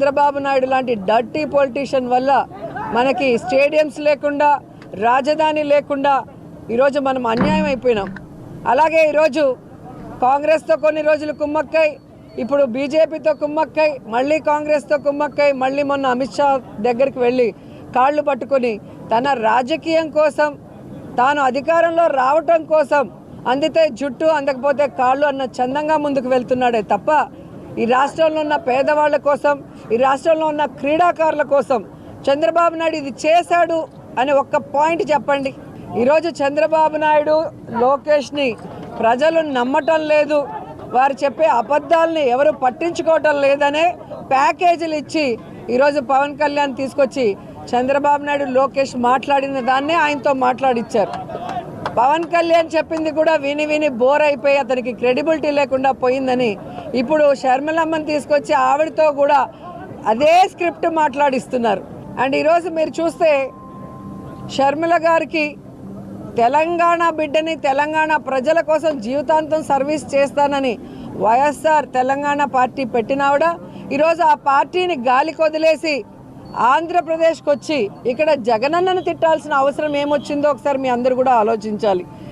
చంద్రబాబు నాయుడు లాంటి dirty politician వల్ల మనకి స్టేడియంస్ లేకుండా రాజధాని లేకుండా ఈరోజు మనం అన్యాయం అయిపోయినాం. అలాగే ఈరోజు కాంగ్రెస్తో కొన్ని రోజులు కుమ్మక్కై ఇప్పుడు బీజేపీతో కుమ్మక్కై మళ్ళీ కాంగ్రెస్తో కుమ్మక్కై మళ్ళీ మొన్న అమిత్ షా దగ్గరికి వెళ్ళి కాళ్ళు పట్టుకొని తన రాజకీయం కోసం తాను అధికారంలో రావటం కోసం అందితే జుట్టు అందకపోతే కాళ్ళు అన్న చందంగా ముందుకు వెళ్తున్నాడే తప్ప ఈ రాష్ట్రంలో ఉన్న పేదవాళ్ళ కోసం ఈ రాష్ట్రంలో ఉన్న క్రీడాకారుల కోసం చంద్రబాబు నాయుడు ఇది చేశాడు అనే ఒక్క పాయింట్ చెప్పండి. ఈరోజు చంద్రబాబు నాయుడు లోకేష్ని ప్రజలు నమ్మటం లేదు. వారు చెప్పే అబద్ధాలని ఎవరు పట్టించుకోవటం లేదనే ప్యాకేజీలు ఇచ్చి ఈరోజు పవన్ కళ్యాణ్ తీసుకొచ్చి చంద్రబాబు నాయుడు లోకేష్ మాట్లాడిన దాన్నే ఆయనతో మాట్లాడిచ్చారు. పవన్ కళ్యాణ్ చెప్పింది కూడా విని విని బోర్ అయిపోయి అతనికి క్రెడిబిలిటీ లేకుండా పోయిందని ఇప్పుడు షర్మిలమ్మని తీసుకొచ్చి ఆవిడతో కూడా అదే స్క్రిప్ట్ మాట్లాడిస్తున్నారు. అండ్ ఈరోజు మీరు చూస్తే షర్మిల గారికి తెలంగాణ బిడ్డని తెలంగాణ ప్రజల కోసం జీవితాంతం సర్వీస్ చేస్తానని వైఎస్ఆర్ తెలంగాణ పార్టీ పెట్టినావిడ. ఈరోజు ఆ పార్టీని గాలికొదిలేసి ఆంధ్రప్రదేశ్కి వచ్చి ఇక్కడ జగనన్నను తిట్టాల్సిన అవసరం ఏమొచ్చిందో ఒకసారి మీ అందరూ కూడా ఆలోచించాలి.